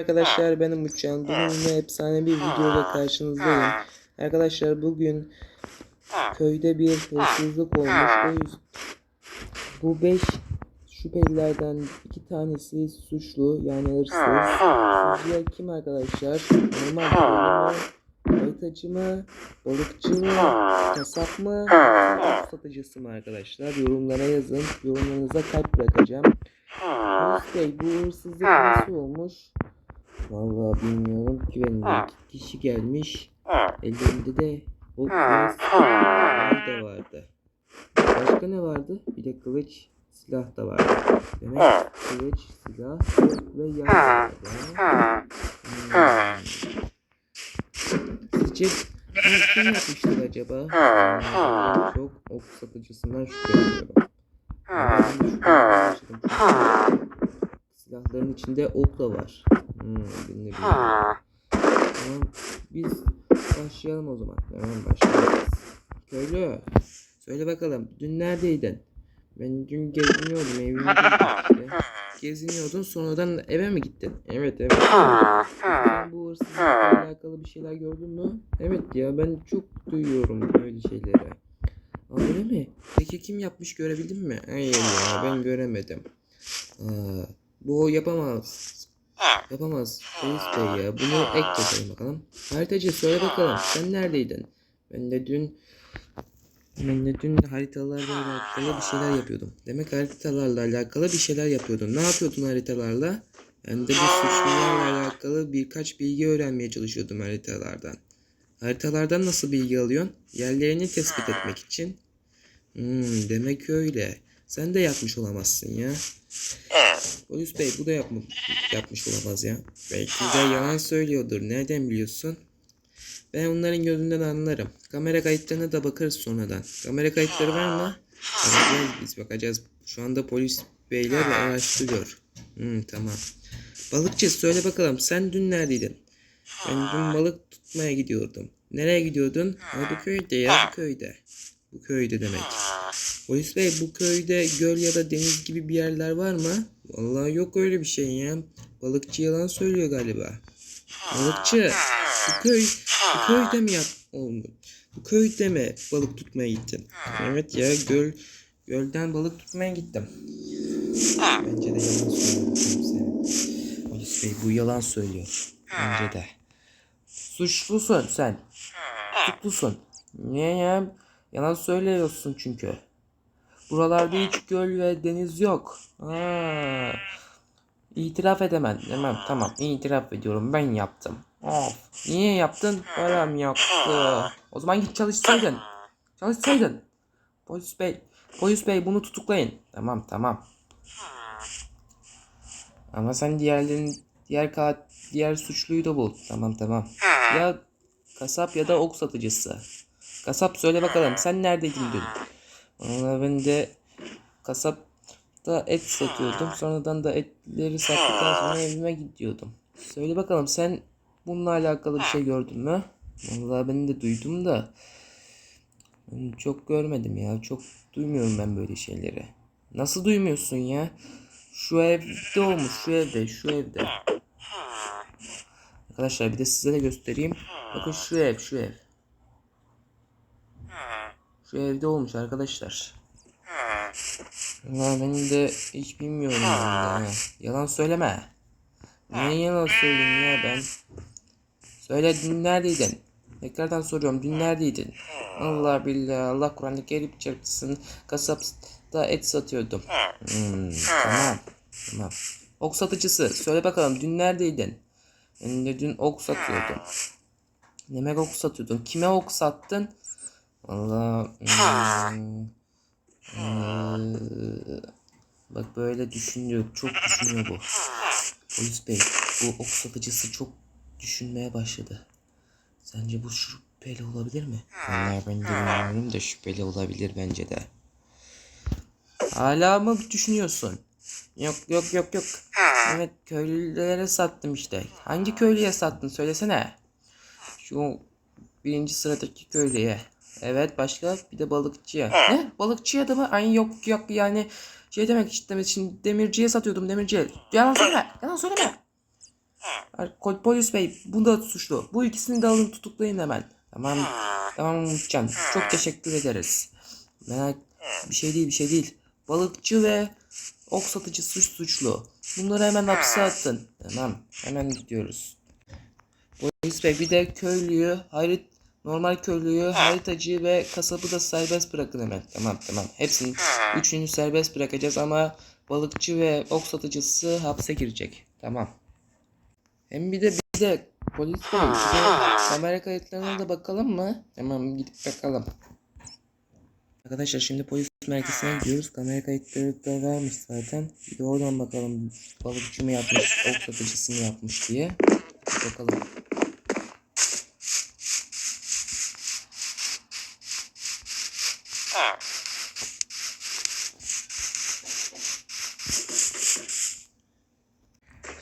Arkadaşlar ben Umutcan. Bugün yine efsane bir videoyla karşınızdayım. Arkadaşlar bugün köyde bir hırsızlık olmuş. Bu 5 şüphelilerden iki tanesi suçlu yani hırsız. Sizce kim arkadaşlar? Normal köylü mü? Haritacı mı? Balıkçı mı? Kasap mı? Satıcısı mı arkadaşlar? Yorumlara yazın. Yorumlarınıza kalp bırakacağım. Yunus Bey bu hırsızlık nasıl olmuş? Vallahi bilmiyorum ki ben de iki kişi gelmiş. Ellerinde de ve silah da vardı. Başka ne vardı? Bir de kılıç, silah da vardı. Demek kılıç, silah, ve yay vardı. Hmm. Sizce kim yapmıştır acaba? Hmm, çok ok satıcısından şüpheleniyorum. Silahların içinde ok da var. Hmm, bilmiyorum. Tamam, biz başlayalım o zaman. Hemen başlayalım. Köylü, söyle bakalım. Dün neredeydin? Ben dün geziniyordum, evime gittim işte. Geziniyordun, sonradan eve mi gittin? Evet, evet. Sen bu hırsızlıkla alakalı bir şeyler gördün mü? Evet ya, ben çok duyuyorum öyle şeyleri. Aa, öyle mi? Peki kim yapmış görebildin mi? Hayır ya, ben göremedim. Aa, bu yapamaz. Yapamaz. Reis Bey ya. Bunu ek bakalım bakalım. Haritacı söyle bakalım. Sen neredeydin? Ben de dün ben de dün haritalarla alakalı bir şeyler yapıyordum. Demek haritalarla alakalı bir şeyler yapıyordun. Ne yapıyordun haritalarla? Ben de bu suçlularla alakalı birkaç bilgi öğrenmeye çalışıyordum haritalardan. Haritalardan nasıl bilgi alıyorsun? Yerlerini tespit etmek için. Hmm, demek öyle. Sen de yapmış olamazsın ya. Polis bey bu da yapma, yapmış olamaz ya. Belki de yalan söylüyordur. Nereden biliyorsun? Ben onların gözünden anlarım. Kamera kayıtlarına da bakarız sonradan. Kamera kayıtları var mı? Bakacağız biz bakacağız. Şu anda polis beyler araştırıyor. Hmm, tamam. Balıkçı söyle bakalım sen dün neredeydin? Ben dün balık tutmaya gidiyordum. Nereye gidiyordun? Ha, bu köyde ya bu köyde. Bu köyde demek. Polis bey bu köyde göl ya da deniz gibi bir yerler var mı? Vallahi yok öyle bir şey ya. Balıkçı yalan söylüyor galiba. Balıkçı bu köy bu köyde mi yap oldu? Bu köyde mi balık tutmaya gittin? Evet ya göl gölden balık tutmaya gittim. Bence de yalan söylüyor komiserim. Polis bey bu yalan söylüyor. Bence de. Suçlusun sen. Suçlusun. Niye ya? Yalan söylüyorsun çünkü. Buralarda hiç göl ve deniz yok. Ha. İtiraf edemem. Demem. Tamam. itiraf ediyorum. Ben yaptım. Of. Niye yaptın? Param yoktu. O zaman git çalışsaydın. Çalışsaydın. Polis bey. Polis bey bunu tutuklayın. Tamam tamam. Ama sen diğerlerin diğer kat diğer suçluyu da bul. Tamam tamam. Ya kasap ya da ok satıcısı. Kasap söyle bakalım sen neredeydin dün? Valla ben de kasapta et satıyordum. Sonradan da etleri sattıktan sonra evime gidiyordum. Söyle bakalım sen bununla alakalı bir şey gördün mü? Vallahi ben de duydum da çok görmedim ya. Çok duymuyorum ben böyle şeyleri. Nasıl duymuyorsun ya? Şu evde olmuş. Şu evde. Şu evde. Arkadaşlar bir de size de göstereyim. Bakın şu ev. Şu ev. Şu evde olmuş arkadaşlar. Ya ben de hiç bilmiyorum yani. Yalan söyleme. Niye yalan söyleyeyim ya ben? Söyle dün neredeydin? Tekrardan soruyorum dün neredeydin? Allah billah Allah Kur'an'ı gelip çarpsın. Kasapta et satıyordum. Hmm, tamam. Tamam. Ok satıcısı söyle bakalım dün neredeydin? Ben de dün ok satıyordum. Demek ok satıyordun. Kime ok sattın? Allah hmm, eee, bak böyle düşünüyor. Çok düşünüyor bu. Polis bey bu ok satıcısı çok düşünmeye başladı. Sence bu şüpheli olabilir mi? Vallahi ben de bilmiyorum da şüpheli olabilir bence de. Hala mı düşünüyorsun? Yok yok yok yok. Evet köylülere sattım işte. Hangi köylüye sattın söylesene. Şu birinci sıradaki köylüye. Evet başka bir de balıkçıya. Ne? Balıkçıya da mı? Ay yok yok yani şey demek işte şimdi demirciye satıyordum demirciye. Yalan söyleme. Yalan söyleme. Polis bey bu da suçlu. Bu ikisini de alın tutuklayın hemen. Tamam. Tamam Umutcan. Çok teşekkür ederiz. Merak bir şey değil bir şey değil. Balıkçı ve ok satıcı suç suçlu. Bunları hemen hapse attın. Tamam. Hemen gidiyoruz. Polis bey bir de köylüyü, harit normal köylüyü, haritacıyı ve kasabı da serbest bırakın hemen. Tamam tamam. Hepsini üçünü serbest bırakacağız ama balıkçı ve ok satıcısı hapse girecek. Tamam. Hem bir de bir de polis bey bir de kamera kayıtlarına da bakalım mı? Tamam gidip bakalım. Arkadaşlar şimdi polis merkezine gidiyoruz. Kamera kayıtları da varmış zaten. Bir de oradan bakalım balıkçı mı yapmış, ok satıcısı mı yapmış diye. Bakalım.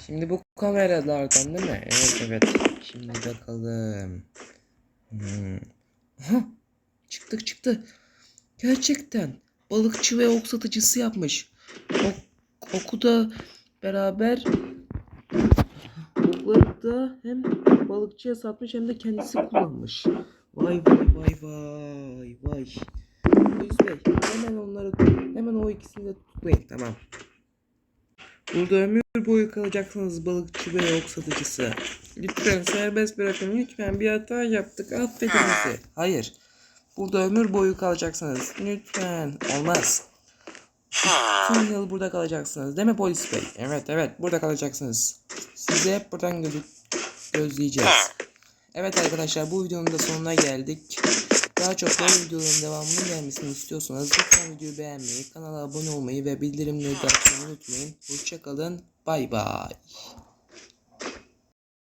Şimdi bu kameralardan değil mi? Evet evet. Şimdi bakalım. Hmm. Aha, çıktık çıktı. Gerçekten balıkçı ve ok satıcısı yapmış. Ok, oku da beraber okları da hem balıkçıya satmış hem de kendisi kullanmış. Vay vay vay vay vay. Polis bey hemen onları hemen o ikisini de tutuklayın tamam. Burada ömür boyu kalacaksınız balıkçı ve ok satıcısı. Lütfen serbest bırakın lütfen bir hata yaptık affedin bizi. Hayır. Burada ömür boyu kalacaksınız. Lütfen. Olmaz. Tüm yıl burada kalacaksınız. Değil mi polis bey? Evet evet burada kalacaksınız. Sizi hep buradan gözü gözleyeceğiz. Evet arkadaşlar bu videonun da sonuna geldik. Daha çok böyle videoların devamının gelmesini istiyorsanız lütfen videoyu beğenmeyi, kanala abone olmayı ve bildirimleri de açmayı unutmayın. Hoşçakalın. Bay bay.